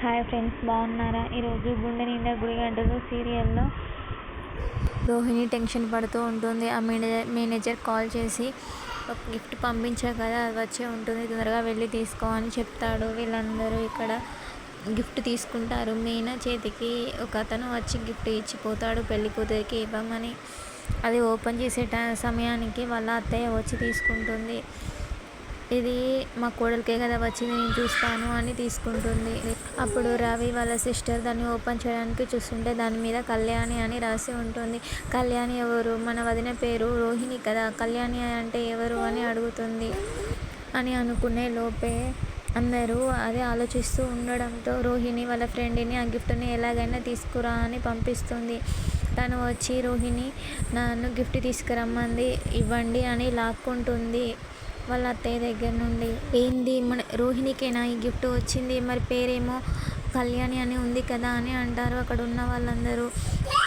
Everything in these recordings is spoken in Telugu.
హాయ్ ఫ్రెండ్స్ బాగున్నారా? ఈరోజు గుండె నిండా గుడి గంటలు సీరియల్లో రోహిణి టెన్షన్ పడుతూ ఉంటుంది. ఆ మేనేజర్ మేనేజర్ కాల్ చేసి ఒక గిఫ్ట్ పంపించా కదా అది వచ్చే ఉంటుంది తొందరగా వెళ్ళి తీసుకో అని చెప్తాడు. వీళ్ళందరూ ఇక్కడ గిఫ్ట్ తీసుకుంటారు. మీనా చేతికి ఒక అతను వచ్చి గిఫ్ట్ ఇచ్చిపోతాడు పెళ్ళి కూతురికి ఇవ్వమని. అది ఓపెన్ చేసే టై సమయానికి వాళ్ళ అత్తయ్య వచ్చి తీసుకుంటుంది. ఇది మా కోడలికే కదా వచ్చింది నేను చూస్తాను అని తీసుకుంటుంది. అప్పుడు రవి వాళ్ళ సిస్టర్ దాన్ని ఓపెన్ చేయడానికి చూస్తుంటే దాని మీద కళ్యాణి అని రాసి ఉంటుంది. కళ్యాణి ఎవరు? మన వదిన పేరు రోహిణి కదా. కళ్యాణి అంటే ఎవరు అని అడుగుతుంది. అని అనుకునే లోపే అందరూ అదే ఆలోచిస్తూ ఉండడంతో రోహిణి వాళ్ళ ఫ్రెండ్ని ఆ గిఫ్ట్ని ఎలాగైనా తీసుకురా అని పంపిస్తుంది. తను వచ్చి రోహిణి నన్ను గిఫ్ట్ తీసుకురమ్మంది ఇవ్వండి అని లాక్కుంటుంది. వాళ్ళ అత్తయ్య దగ్గర నుండి ఏంది? మన రోహిణికేనా ఈ గిఫ్ట్ వచ్చింది? మరి పేరేమో కళ్యాణి అని ఉంది కదా అని అంటారు అక్కడ ఉన్న వాళ్ళందరూ.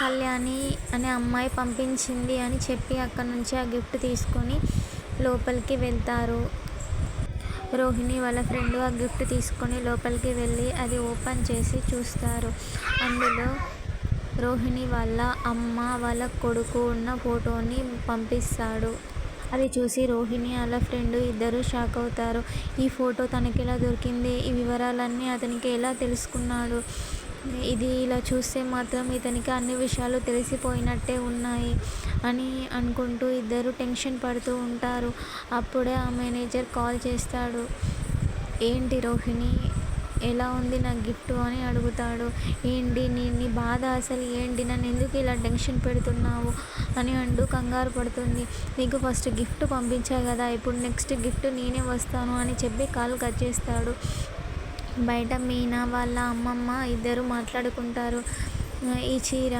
కళ్యాణి అనే అమ్మాయి పంపించింది అని చెప్పి అక్కడ నుంచి ఆ గిఫ్ట్ తీసుకొని లోపలికి వెళ్తారు. రోహిణి వాళ్ళ ఫ్రెండ్ ఆ గిఫ్ట్ తీసుకొని లోపలికి వెళ్ళి అది ఓపెన్ చేసి చూస్తారు. అందులో రోహిణి వాళ్ళ అమ్మ వాళ్ళ కొడుకు ఉన్న ఫోటోని పంపిస్తాడు. అది చూసి రోహిణి వాళ్ళ ఫ్రెండ్ ఇద్దరు షాక్ అవుతారు. ఈ ఫోటో తనకి ఎలా దొరికింది? ఈ వివరాలన్నీ అతనికి ఎలా తెలుసుకున్నాడు? ఇది ఇలా చూస్తే మాత్రం ఇతనికి అన్ని విషయాలు తెలిసిపోయినట్టే ఉన్నాయి అని అనుకుంటూ ఇద్దరు టెన్షన్ పడుతూ ఉంటారు. అప్పుడే ఆ మేనేజర్ కాల్ చేస్తాడు. ఏంటి రోహిణి ఎలా ఉంది నా గిఫ్ట్ అని అడుగుతాడు. ఏంటి నీ నీ బాధ అసలు ఏంటి? నన్ను ఎందుకు ఇలా టెన్షన్ పెడుతున్నావు? అని అంటూ కంగారు పడుతుంది. నీకు ఫస్ట్ గిఫ్ట్ పంపించా కదా ఇప్పుడు నెక్స్ట్ గిఫ్ట్ నేనే వస్తాను అని చెప్పి కాల్ కట్ చేస్తాడు. బయట మీనా వాళ్ళ అమ్మమ్మ ఇద్దరు మాట్లాడుకుంటారు. ఈ చీర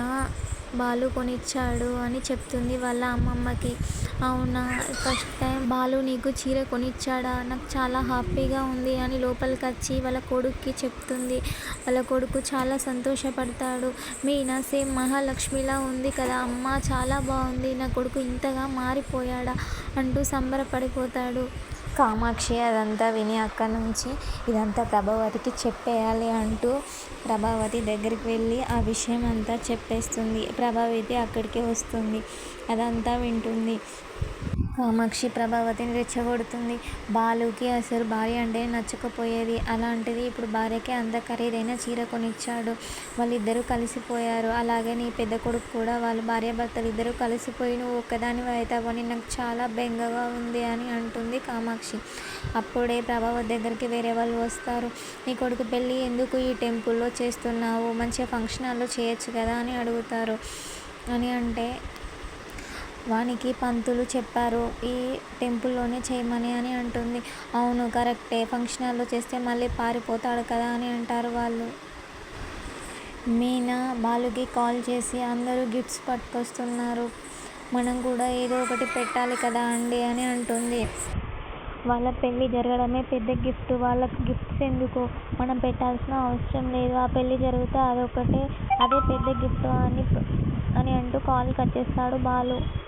బాలు కొనిచ్చాడు అని చెప్తుంది వాళ్ళ అమ్మమ్మకి. అవునా? ఫస్ట్ టైం బాలు నీకు చీర కొనిచ్చాడా? నాకు చాలా హ్యాపీగా ఉంది అని లోపలికి వచ్చి వాళ్ళ కొడుక్కి చెప్తుంది. వాళ్ళ కొడుకు చాలా సంతోషపడతాడు. మీనా సేమ్ మహాలక్ష్మిలా ఉంది కదా? అమ్మ చాలా బాగుంది. నా కొడుకు ఇంతగా మారిపోయాడా? అంటూ సంబరపడిపోతాడు. కామాక్షి అదంతా విని అక్కడి నుంచి ఇదంతా ప్రభావతికి చెప్పేయాలి అంటూ ప్రభావతి దగ్గరికి వెళ్ళి ఆ విషయం అంతా చెప్పేస్తుంది. ప్రభావతి అక్కడికి వస్తుంది. అదంతా వింటుంది. కామాక్షి ప్రభావతిని రెచ్చగొడుతుంది. బాలుకి అసలు భార్య అంటే నచ్చకపోయేది. అలాంటిది ఇప్పుడు భార్యకి అంత ఖరీదైన చీర కొనిచ్చాడు. వాళ్ళిద్దరూ కలిసిపోయారు. అలాగే నీ పెద్ద కొడుకు కూడా వాళ్ళు భార్యాభర్తలు ఇద్దరు కలిసిపోయి నువ్వు ఒక్కదాని అవుతావని నాకు చాలా బెంగగా ఉంది అని అంటుంది కామాక్షి. అప్పుడే ప్రభావతి దగ్గరికి వేరే వాళ్ళు వస్తారు. నీ కొడుకు పెళ్ళి ఎందుకు ఈ టెంపుల్లో చేస్తున్నావు? మంచిగా ఫంక్షన్ హాల్లో చేయొచ్చు కదా అని అడుగుతారు. అని అంటే వానికి పంతులు చెప్పారు ఈ టెంపుల్లోనే చేయమని అని అంటుంది. అవును కరెక్టే. ఫంక్షన్ హాల్లో చేస్తే మళ్ళీ పారిపోతాడు కదా అని అంటారు వాళ్ళు. మీనా బాలుకి కాల్ చేసి అందరూ గిఫ్ట్స్ పట్టుకొస్తున్నారు. మనం కూడా ఏదో ఒకటి పెట్టాలి కదా అండి అని అంటుంది. వాళ్ళ పెళ్ళి జరగడమే పెద్ద గిఫ్ట్. వాళ్ళకి గిఫ్ట్స్ ఎందుకు? మనం పెట్టాల్సిన అవసరం లేదు. ఆ పెళ్ళి జరిగితే అదొకటే అదే పెద్ద గిఫ్ట్ అని అని అంటూ కాల్ కట్ చేస్తాడు బాలు.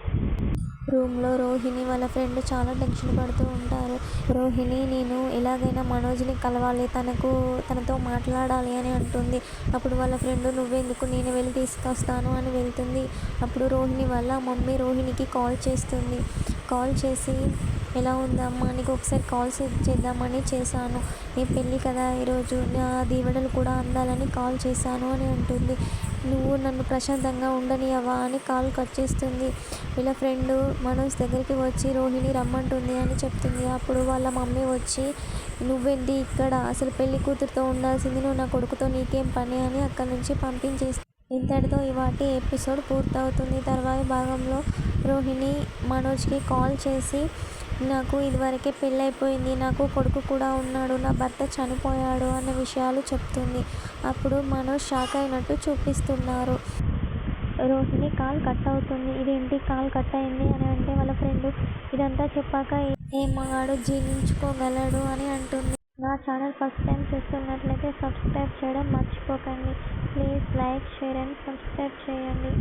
రూమ్లో రోహిణి వాళ్ళ ఫ్రెండ్ చాలా టెన్షన్ పడుతూ ఉంటారు. రోహిణి నేను ఎలాగైనా మనోజ్ని కలవాలి తనకు తనతో మాట్లాడాలి అని అంటుంది. అప్పుడు వాళ్ళ ఫ్రెండ్ నువ్వెందుకు నేను వెళ్ళి తీసుకొస్తాను అని వెళ్తుంది. అప్పుడు రోహిణి వాళ్ళ మమ్మీ రోహిణికి కాల్ చేస్తుంది. కాల్ చేసి ఎలా ఉందమ్మా నీకు ఒకసారి కాల్ చేద్దామని చేశాను. నీ పెళ్ళి కదా ఈరోజు. నా దీవెడలు కూడా అందాలని కాల్ చేశాను అని అంటుంది. నువ్వు నన్ను ప్రశాంతంగా ఉండనియవా అని కాల్ కట్ చేస్తుంది. వీళ్ళ ఫ్రెండ్ మనోజ్ దగ్గరికి వచ్చి రోహిణి రమ్మంటుంది అని చెప్తుంది. అప్పుడు వాళ్ళ మమ్మీ వచ్చి నువ్వేంటి ఇక్కడ? అసలు పెళ్ళి కూతురుతో ఉండాల్సింది నువ్వు నా కొడుకుతో నీకేం పని? అని అక్కడి నుంచి పంపించేసి ఇంతటితో ఇవాటి ఎపిసోడ్ పూర్తవుతుంది. తర్వాత భాగంలో రోహిణి మనోజ్కి కాల్ చేసి నాకు ఇదివరకే పెళ్ళైపోయింది నాకు కొడుకు కూడా ఉన్నాడు. నా భర్త చనిపోయాడు అన్న విషయాలు చెప్తుంది. అప్పుడు మనోజ్ షాక్ అయినట్టు చూపిస్తున్నారు. రోహిణి కాల్ కట్ అవుతుంది. ఇదేంటి కాల్ కట్ అయింది అని అంటే వాళ్ళ ఫ్రెండ్ ఇదంతా చెప్పాక ఏ మగాడు జీర్ణించుకోగలడు అని అంటుంది. నా ఛానల్ ఫస్ట్ టైం చూస్తున్నట్లయితే సబ్స్క్రైబ్ చేయడం మర్చిపోకండి. Please like share and subscribe చేయండి.